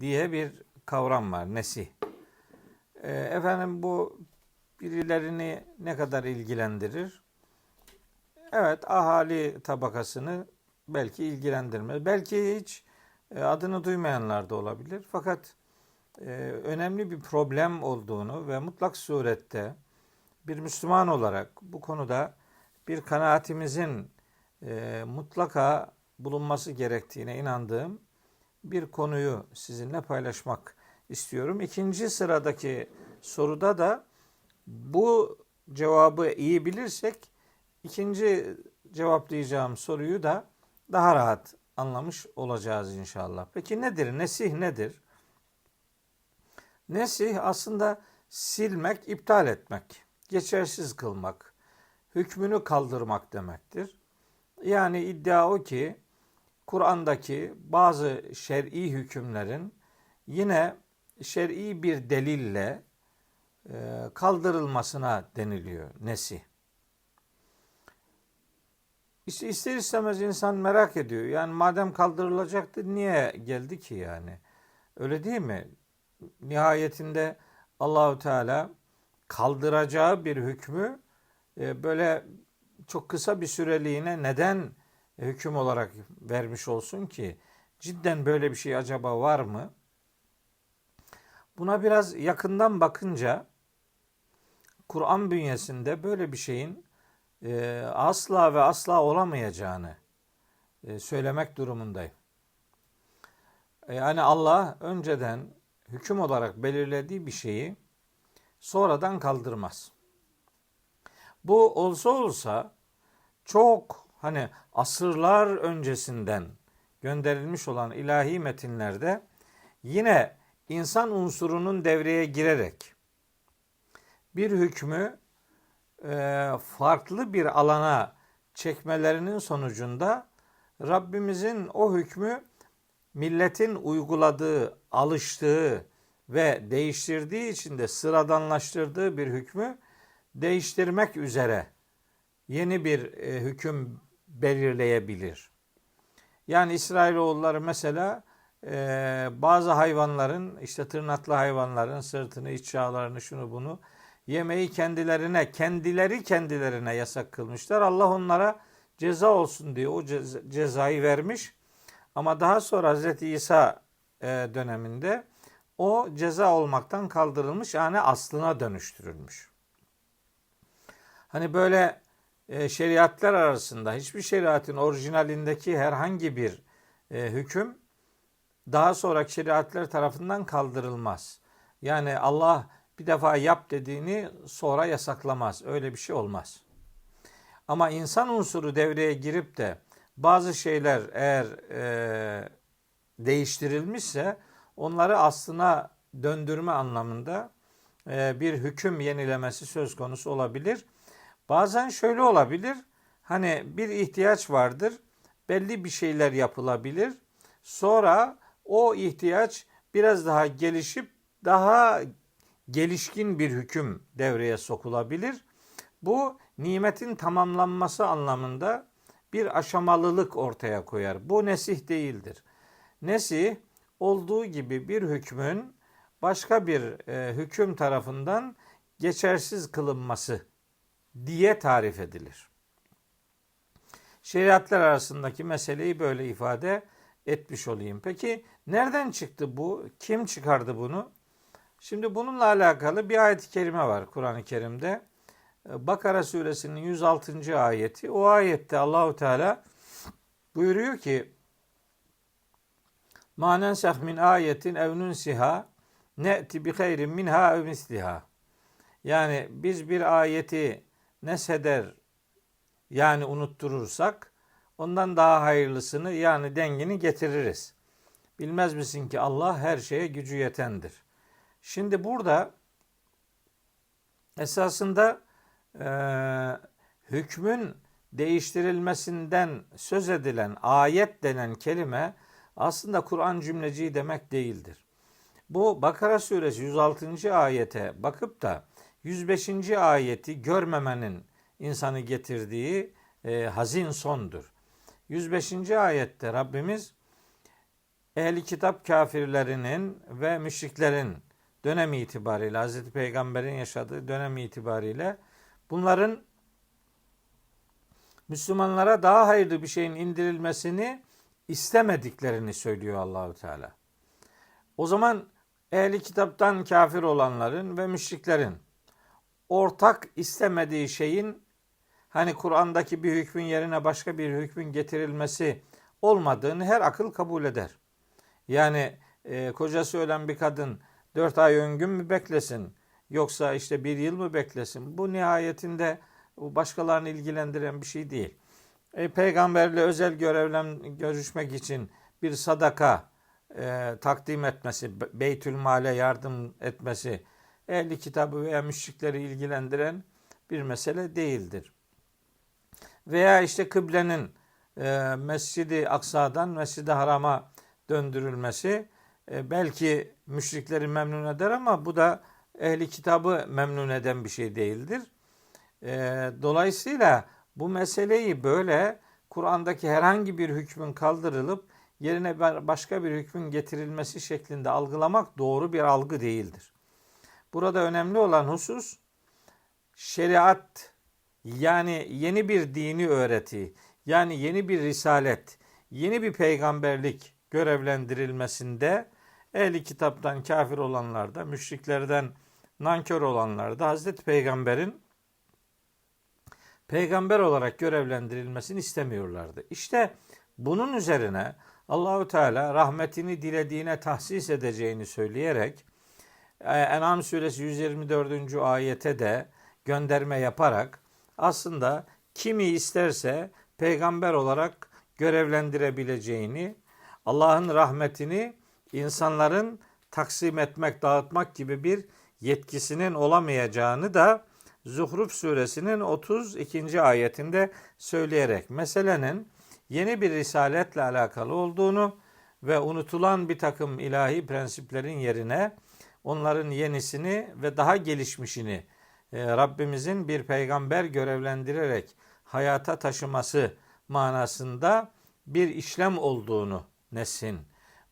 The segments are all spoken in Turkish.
diye bir kavram var. Nesih. Ee, efendim bu birilerini ne kadar ilgilendirir? Evet ahali tabakasını belki ilgilendirmez. Belki hiç e, adını duymayanlar da olabilir. Fakat e, önemli bir problem olduğunu ve mutlak surette bir Müslüman olarak bu konuda bir kanaatimizin e, mutlaka bulunması gerektiğine inandığım bir konuyu sizinle paylaşmak istiyorum. İkinci sıradaki soruda da bu cevabı iyi bilirsek ikinci cevaplayacağım soruyu da daha rahat anlamış olacağız inşallah. Peki nedir? Nesih nedir? Nesih aslında silmek, iptal etmek, geçersiz kılmak, hükmünü kaldırmak demektir. Yani iddia o ki Kur'an'daki bazı şer'i hükümlerin yine şer'i bir delille e, kaldırılmasına deniliyor nesih. İster istemez insan merak ediyor. Yani madem kaldırılacaktı niye geldi ki yani? Öyle değil mi? Nihayetinde Allahü Teala kaldıracağı bir hükmü e, böyle çok kısa bir süreliğine neden hüküm olarak vermiş olsun ki? Cidden böyle bir şey acaba var mı? Buna biraz yakından bakınca Kur'an bünyesinde böyle bir şeyin e, asla ve asla olamayacağını e, söylemek durumundayım. Yani Allah önceden hüküm olarak belirlediği bir şeyi sonradan kaldırmaz. Bu olsa olsa çok hani asırlar öncesinden gönderilmiş olan ilahi metinlerde yine insan unsurunun devreye girerek bir hükmü e, farklı bir alana çekmelerinin sonucunda Rabbimizin o hükmü milletin uyguladığı, alıştığı ve değiştirdiği için de sıradanlaştırdığı bir hükmü değiştirmek üzere yeni bir e, hüküm belirleyebilir. Yani İsrailoğulları mesela e, bazı hayvanların işte tırnaklı hayvanların sırtını, iç çağlarını, şunu bunu yemeği kendilerine, kendileri kendilerine yasak kılmışlar. Allah onlara ceza olsun diye o cezayı vermiş. Ama daha sonra Hz. İsa e, döneminde o ceza olmaktan kaldırılmış yani aslına dönüştürülmüş. Hani böyle şeriatlar arasında hiçbir şeriatın orijinalindeki herhangi bir e, hüküm daha sonraki şeriatlar tarafından kaldırılmaz. Yani Allah bir defa yap dediğini sonra yasaklamaz. Öyle bir şey olmaz. Ama insan unsuru devreye girip de bazı şeyler eğer e, değiştirilmişse onları aslına döndürme anlamında e, bir hüküm yenilemesi söz konusu olabilir. Bazen şöyle olabilir. Hani bir ihtiyaç vardır. Belli bir şeyler yapılabilir. Sonra o ihtiyaç biraz daha gelişip daha gelişkin bir hüküm devreye sokulabilir. Bu nimetin tamamlanması anlamında bir aşamalılık ortaya koyar. Bu nesih değildir. Nesih olduğu gibi bir hükmün başka bir e, hüküm tarafından geçersiz kılınması diye tarif edilir. Şeriatlar arasındaki meseleyi böyle ifade etmiş olayım. Peki nereden çıktı bu? Kim çıkardı bunu? Şimdi bununla alakalı bir ayet-i kerime var Kur'an-ı Kerim'de. Bakara suresinin 106. ayeti. O ayette Allahu Teala buyuruyor ki Ma nensah min ayetin ev nunsiha ne'ti bi hayrin minha ev misliha. Yani biz bir ayeti nesheder yani unutturursak ondan daha hayırlısını yani dengini getiririz. Bilmez misin ki Allah her şeye gücü yetendir. Şimdi burada esasında e, hükmün değiştirilmesinden söz edilen ayet denen kelime aslında Kur'an cümleciği demek değildir. Bu Bakara suresi 106. ayete bakıp da 105. ayeti görmemenin insanı getirdiği e, hazin sondur. 105. ayette Rabbimiz ehli kitap kafirlerinin ve müşriklerin dönemi itibariyle Hazreti Peygamber'in yaşadığı dönem itibariyle bunların Müslümanlara daha hayırlı bir şeyin indirilmesini istemediklerini söylüyor Allahu Teala. O zaman ehli kitaptan kafir olanların ve müşriklerin ortak istemediği şeyin hani Kur'an'daki bir hükmün yerine başka bir hükmün getirilmesi olmadığını her akıl kabul eder. Yani e, kocası ölen bir kadın dört ay öngün mü beklesin yoksa işte bir yıl mı beklesin? Bu nihayetinde başkalarını ilgilendiren bir şey değil. E, peygamberle özel görevlen görüşmek için bir sadaka e, takdim etmesi, Beytül Mal'e yardım etmesi ehli kitabı veya müşrikleri ilgilendiren bir mesele değildir. Veya işte kıblenin e, Mescid-i Aksa'dan Mescid-i Haram'a döndürülmesi e, belki müşrikleri memnun eder ama bu da ehli kitabı memnun eden bir şey değildir. E, dolayısıyla bu meseleyi böyle Kur'an'daki herhangi bir hükmün kaldırılıp yerine başka bir hükmün getirilmesi şeklinde algılamak doğru bir algı değildir. Burada önemli olan husus şeriat yani yeni bir dini öğreti, yani yeni bir risalet, yeni bir peygamberlik görevlendirilmesinde ehli kitaptan kafir olanlarda, müşriklerden nankör olanlarda Hazreti Peygamber'in peygamber olarak görevlendirilmesini istemiyorlardı. İşte bunun üzerine Allahu Teala rahmetini dilediğine tahsis edeceğini söyleyerek En'am suresi 124. ayete de gönderme yaparak aslında kimi isterse peygamber olarak görevlendirebileceğini, Allah'ın rahmetini insanların taksim etmek, dağıtmak gibi bir yetkisinin olamayacağını da Zuhruf suresinin 32. ayetinde söyleyerek meselenin yeni bir risaletle alakalı olduğunu ve unutulan bir takım ilahi prensiplerin yerine onların yenisini ve daha gelişmişini e, Rabbimizin bir peygamber görevlendirerek hayata taşıması manasında bir işlem olduğunu nesin.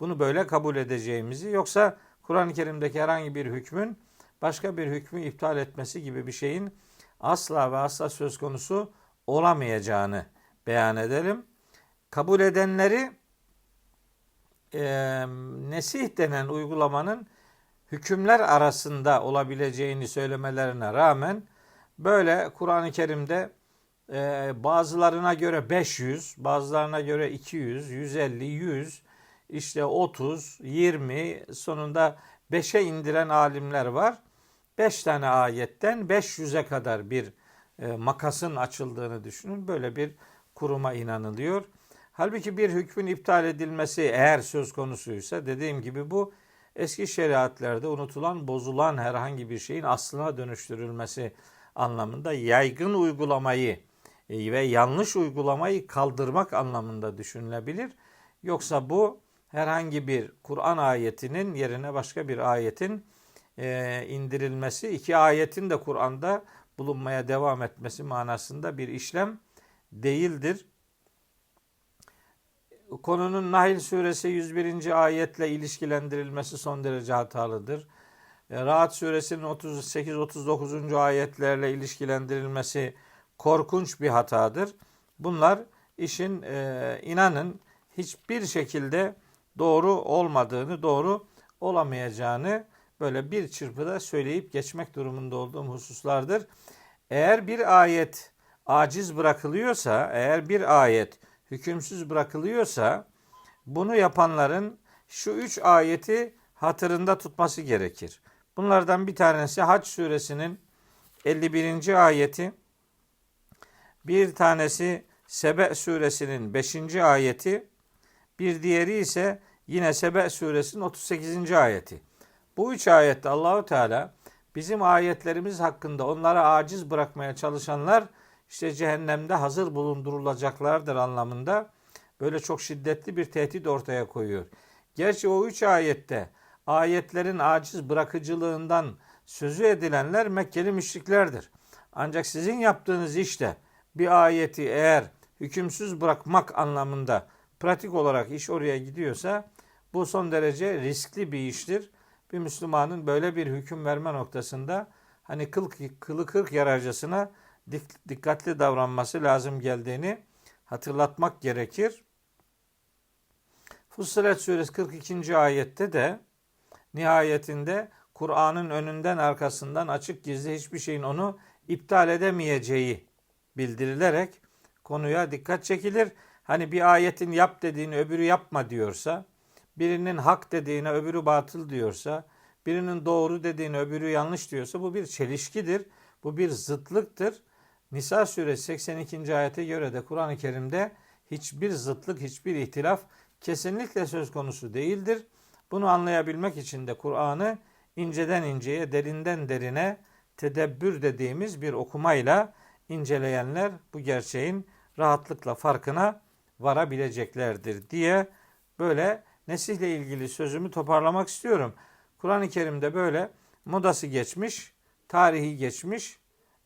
Bunu böyle kabul edeceğimizi yoksa Kur'an-ı Kerim'deki herhangi bir hükmün başka bir hükmü iptal etmesi gibi bir şeyin asla ve asla söz konusu olamayacağını beyan edelim. Kabul edenleri e, nesih denen uygulamanın hükümler arasında olabileceğini söylemelerine rağmen böyle Kur'an-ı Kerim'de e, bazılarına göre 500, bazılarına göre 200, 150, 100, işte 30, 20 sonunda 5'e indiren alimler var. 5 tane ayetten 500'e kadar bir e, makasın açıldığını düşünün. Böyle bir kuruma inanılıyor. Halbuki bir hükmün iptal edilmesi eğer söz konusuysa dediğim gibi bu eski şeriatlerde unutulan, bozulan herhangi bir şeyin aslına dönüştürülmesi anlamında yaygın uygulamayı e, ve yanlış uygulamayı kaldırmak anlamında düşünülebilir. Yoksa bu herhangi bir Kur'an ayetinin yerine başka bir ayetin e, indirilmesi, iki ayetin de Kur'an'da bulunmaya devam etmesi manasında bir işlem değildir. Konunun Nahl suresi 101. ayetle ilişkilendirilmesi son derece hatalıdır. E, Rahat suresinin 38-39. ayetlerle ilişkilendirilmesi korkunç bir hatadır. Bunlar işin e, inanın hiçbir şekilde doğru olmadığını, doğru olamayacağını böyle bir çırpıda söyleyip geçmek durumunda olduğum hususlardır. Eğer bir ayet aciz bırakılıyorsa, eğer bir ayet hükümsüz bırakılıyorsa bunu yapanların şu üç ayeti hatırında tutması gerekir. Bunlardan bir tanesi Hac suresinin 51. ayeti, bir tanesi Sebe suresinin 5. ayeti, bir diğeri ise yine Sebe suresinin 38. ayeti. Bu üç ayette Allahu Teala bizim ayetlerimiz hakkında onlara aciz bırakmaya çalışanlar işte cehennemde hazır bulundurulacaklardır anlamında böyle çok şiddetli bir tehdit ortaya koyuyor. Gerçi o üç ayette ayetlerin aciz bırakıcılığından sözü edilenler Mekkeli müşriklerdir. Ancak sizin yaptığınız işte bir ayeti eğer hükümsüz bırakmak anlamında pratik olarak iş oraya gidiyorsa Bu son derece riskli bir iştir. Bir Müslümanın böyle bir hüküm verme noktasında hani kıl, kılı kırk yararcasına dikkatli davranması lazım geldiğini hatırlatmak gerekir. Fussilet suresi 42. ayette de nihayetinde Kur'an'ın önünden arkasından açık gizli hiçbir şeyin onu iptal edemeyeceği bildirilerek konuya dikkat çekilir. Hani bir ayetin yap dediğini öbürü yapma diyorsa, birinin hak dediğine öbürü batıl diyorsa, birinin doğru dediğini öbürü yanlış diyorsa bu bir çelişkidir. Bu bir zıtlıktır. Nisa suresi 82. ayete göre de Kur'an-ı Kerim'de hiçbir zıtlık, hiçbir ihtilaf kesinlikle söz konusu değildir. Bunu anlayabilmek için de Kur'an'ı inceden inceye, derinden derine tedebbür dediğimiz bir okumayla inceleyenler bu gerçeğin rahatlıkla farkına varabileceklerdir diye böyle nesihle ilgili sözümü toparlamak istiyorum. Kur'an-ı Kerim'de böyle modası geçmiş, tarihi geçmiş,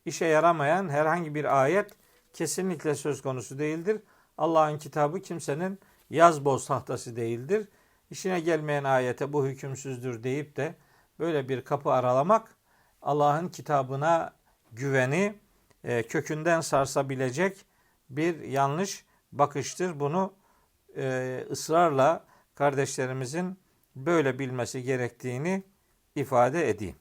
işe yaramayan herhangi bir ayet kesinlikle söz konusu değildir. Allah'ın kitabı kimsenin yaz boz tahtası değildir. İşine gelmeyen ayete bu hükümsüzdür deyip de böyle bir kapı aralamak Allah'ın kitabına güveni e, kökünden sarsabilecek bir yanlış bakıştır. Bunu e, ısrarla kardeşlerimizin böyle bilmesi gerektiğini ifade edeyim.